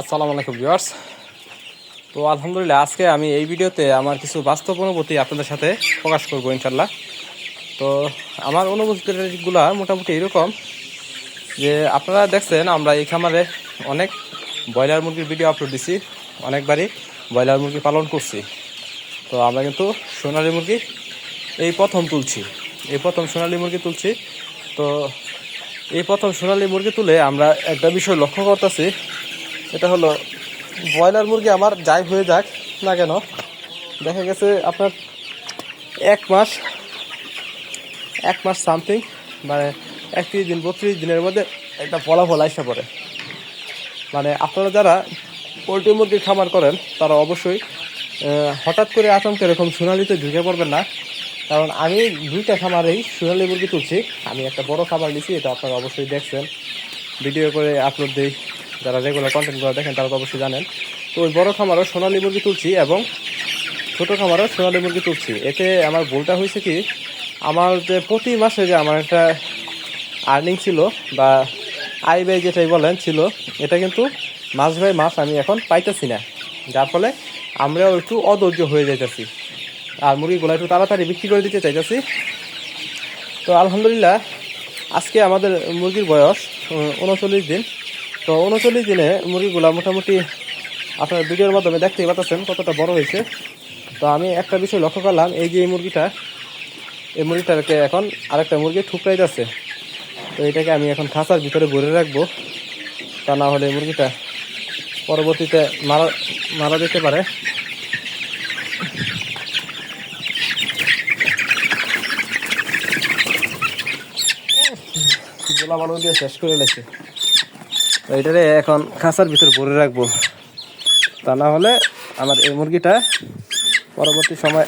আসসালামু আলাইকুম ভিউয়ার্স। তো আলহামদুলিল্লাহ, আজকে আমি এই ভিডিওতে আমার কিছু বাস্তব অনুভূতি আপনাদের সাথে প্রকাশ করব ইনশাল্লাহ তো আমার অনুভূতিগুলো মোটামুটি এরকম যে আপনারা দেখছেন, আমরা এই খামারে অনেক ব্রয়লার মুরগির ভিডিও আপলোড দিছি, অনেকবারই ব্রয়লার মুরগি পালন করছি। তো আমরা কিন্তু সোনালী মুরগি এই প্রথম তুলছি, এই প্রথম সোনালী মুরগি তুলছি। তো এই প্রথম সোনালী মুরগি তুলে আমরা একটা বিষয় লক্ষ্য করতেছি এটা হলো ব্রয়লার মুরগি আমার যাই হয়ে যাক না কেন। দেখা গেছে আপনার এক মাস এক মাস সামথিং মানে একত্রিশ দিন, বত্রিশ দিনের মধ্যে একটা ফলাফল আসা পড়ে। মানে আপনারা যারা পোলট্রি মুরগির খামার করেন, তারা অবশ্যই হঠাৎ করে আচমকে এরকম সোনালিতে ঢুকে পড়বেন না। কারণ আমি দুইটা খামারেই সোনালি মুরগি তুলছি, আমি একটা বড় খাবার নিছি, এটা আপনারা অবশ্যই দেখছেন। ভিডিও করে আপলোড দিই। যারা রেগুলার কন্টেন্টগুলো দেখেন তারা তো অবশ্যই জানেন। তো ওই বড় খামারও সোনালি মুরগি তুলছি এবং ছোটো খামারও সোনালি মুরগি তুলছি। এতে আমার ভুলটা হয়েছে কি, আমার যে প্রতি মাসে যে আমার একটা আর্নিং ছিল বা আই ব্যয় যেটাই বলেন ছিল, এটা কিন্তু মাস বাই মাস আমি এখন পাইতেছি না। যার ফলে আমরাও একটু অধৈর্য হয়ে যাইতেছি। আর মুরগিগুলো একটু তাড়াতাড়ি বিক্রি করে দিতে চাইতেছি। তো আলহামদুলিল্লাহ, আজকে আমাদের মুরগির বয়স উনচল্লিশ দিন। তো উনচল্লিশ দিনে মুরগিগুলা মোটামুটি আপনার ভিডিওর মাধ্যমে দেখতেই পাচ্ছেন কতটা বড় হয়েছে। তো আমি একটা বিষয় লক্ষ্য করলাম, এই যে এই মুরগিটা, এই মুরগিটাকে এখন আরেকটা মুরগি ঠুকরাইতেছে তো এটাকে আমি এখন খাঁচার ভিতরে ভরে রাখব, তা না হলে মুরগিটা পরবর্তীতে মারা মারা যেতে পারে। গোলা বালু দিয়ে শেষ করে লেছে তো এটারে এখন খাঁচার ভিতরে ভরে রাখব। তা না হলে আমার এই মুরগিটা পরবর্তী সময়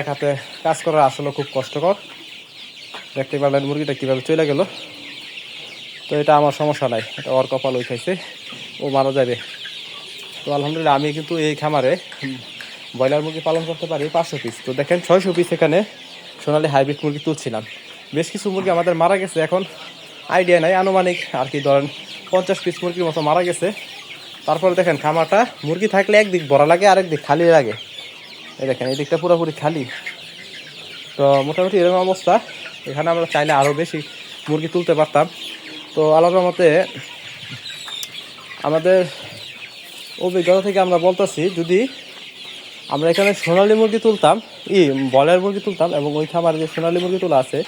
এক হাতে কাজ করা আসলে খুব কষ্টকর। দেখতে পারলেন মুরগিটা কীভাবে চলে গেল। তো এটা আমার সমস্যা নাই, এটা ওর কপাল ওই খাইছে, ও মারা যাবে। তো আলহামদুলিল্লাহ আমি কিন্তু এই খামারে ব্রয়লার মুরগি পালন করতে পারি পাঁচশো পিস তো দেখেন ছয়শো পিস এখানে সোনালি হাইব্রিড মুরগি তুলছিলাম। বেশ কিছু মুরগি আমাদের মারা গেছে এখন। আইডিয়া নাই, আনুমানিক আর কি ধরেন পঞ্চাশ পিস মুরগির মতো মারা গেছে। তারপরে দেখেন খামারটা, মুরগি থাকলে একদিক ভরা লাগে আরেক দিক খালি লাগে। এই দেখেন, এই দিকটা পুরোপুরি খালি। তো মোটামুটি এরকম অবস্থা। এখানে আমরা চাইলে আরও বেশি মুরগি তুলতে পারতাম। তো আলাদা মতে আমাদের অভিজ্ঞতা থেকে আমরা বলতেছি, যদি আমরা এখানে সোনালী মুরগি তুলতাম, ই বয়লার মুরগি তুলতাম এবং ওই খামারে যে সোনালী মুরগি তোলা আছে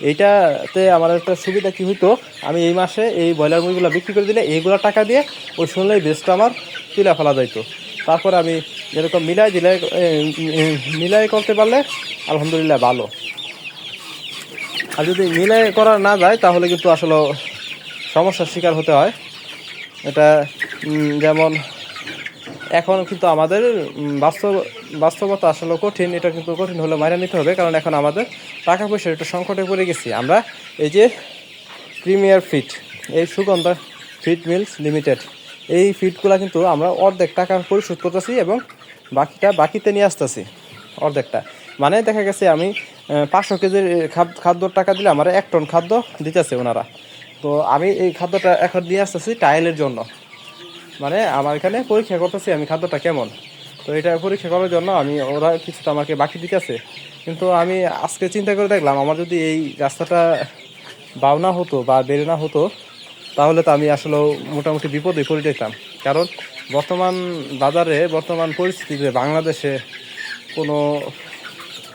এইটাতে আমার একটা সুবিধা কী হইতো? আমি এই মাসে এই ব্রয়লার মুরগিগুলো বিক্রি করে দিলে এইগুলো টাকা দিয়ে ওই সোনালী বেস্টটা আমার তুলে ফেলা যাইতো। তারপর আমি এরকম মিলাই দিলে এ, এ, মিলাই করতে পারলে আলহামদুলিল্লাহ ভালো। আর যদি মিলাই করা না যায় তাহলে কিন্তু আসলে সমস্যার শিকার হতে হয়। এটা যেমন এখন কিন্তু আমাদের বাস্তব, বাস্তবতা আসলে কঠিন, এটা কিন্তু কঠিন হলে মাইনে নিতে হবে, কারণ এখন আমাদের টাকা পয়সার একটু সংকটে পড়ে গেছি। আমরা এই যে প্রিমিয়ার ফিট, এই সুগন্ধা ফিট মিলস লিমিটেড, এই ফিটগুলো কিন্তু আমরা অর্ধেক টাকা পরিশোধ করতেছি এবং বাকিটা বাকিতে নিয়ে আসতেছি, অর্ধেকটা। মানে দেখা গেছে আমি পাঁচশো কেজির খাদ- খাদ্যর টাকা দিলে আমার এক টন খাদ্য দিতেছে ওনারা। তো আমি এই খাদ্যটা এখন নিয়ে আসতেছি টাইলের জন্য। মানে আমার এখানে পরীক্ষা করতেছি আমি খাদ্যটা কেমন? তো এটা পরীক্ষা করার জন্য আমি, ওরা কিছুটা আমাকে বাকি দিতেছে। কিন্তু আমি আজকে চিন্তা করে দেখলাম, আমার যদি এই রাস্তাটা বাউনা হতো বা বেড়ে না হতো, তাহলে তো আমি আসলে মোটামুটি বিপদে পড়ে যেতাম। কারণ বর্তমান বাজারে, বর্তমান পরিস্থিতিতে বাংলাদেশে কোনো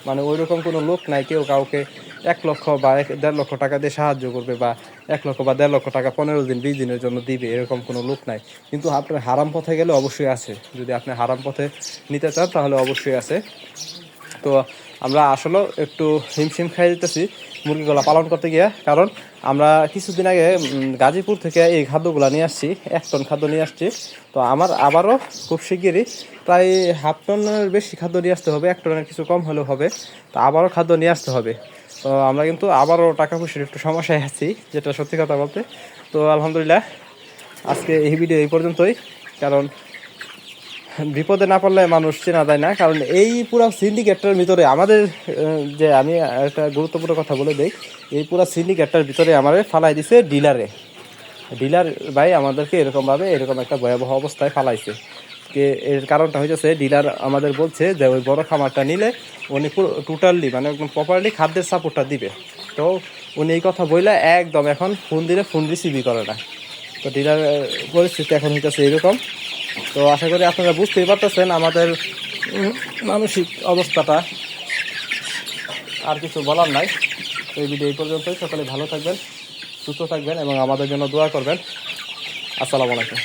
মানে ওই রকম কোনো লোক নাই, কেউ কাউকে এক লক্ষ বা এক দেড় লক্ষ টাকা দিয়ে সাহায্য করবে বা এক লক্ষ বা দেড় লক্ষ টাকা পনেরো দিন, বিশ দিনের জন্য দিবে, এরকম কোনো লোক নাই। কিন্তু আপনার হারাম পথে গেলে অবশ্যই আছে। যদি আপনি হারাম পথে নিতে চান, তাহলে অবশ্যই আছে। তো আমরা আসলে একটু হিমশিম খাই দিতেছি মুরগিগুলা পালন করতে গিয়ে। কারণ আমরা কিছুদিন আগে গাজীপুর থেকে এই খাদ্যগুলো নিয়ে আসছি, এক টন খাদ্য নিয়ে আসছি। তো আমার আবারও খুব শিগগিরই প্রায় হাফ টনের বেশি খাদ্য নিয়ে আসতে হবে, এক টনের কিছু কম হলেও হবে। তো আবারও খাদ্য নিয়ে আসতে হবে। তো আমরা কিন্তু আবারও টাকা পয়সার একটু সমস্যায় আছি, যেটা সত্যি কথা বলতে। তো আলহামদুলিল্লাহ, আজকে এই ভিডিও এই পর্যন্তই, কারণ বিপদে না পড়লে মানুষ চেনা যায় না। কারণ এই পুরো সিন্ডিকেটটার ভিতরে আমাদের যে আমি একটা গুরুত্বপূর্ণ কথা বলে দেই, এই পুরো সিন্ডিকেটটার ভিতরে আমার ফালাই দিছে ডিলারে। ডিলার ভাই আমাদেরকে এরকমভাবে এরকম একটা ভয়াবহ অবস্থায় ফালাইছে। কে এর কারণটা হয়েছে ডিলার আমাদের বলছে যে ওই বড় খামারটা নিলে উনি টোটালি মানে একদম প্রপারলি খাদ্যের সাপোর্টটা দিবে। তো উনি এই কথা বললে একদম এখন ফোন দিলে ফোন রিসিভই করে না। তো ডিলার পরিস্থিতি এখন হইতেছে এরকম। তো আশা করি আপনারা বুঝতেই পারতেছেন আমাদের মানসিক অবস্থাটা। আর কিছু বলার নাই। এই ভিডিও এই পর্যন্তই। সকলে ভালো থাকবেন, সুস্থ থাকবেন এবং আমাদের জন্য দোয়া করবেন। আসসালামু আলাইকুম।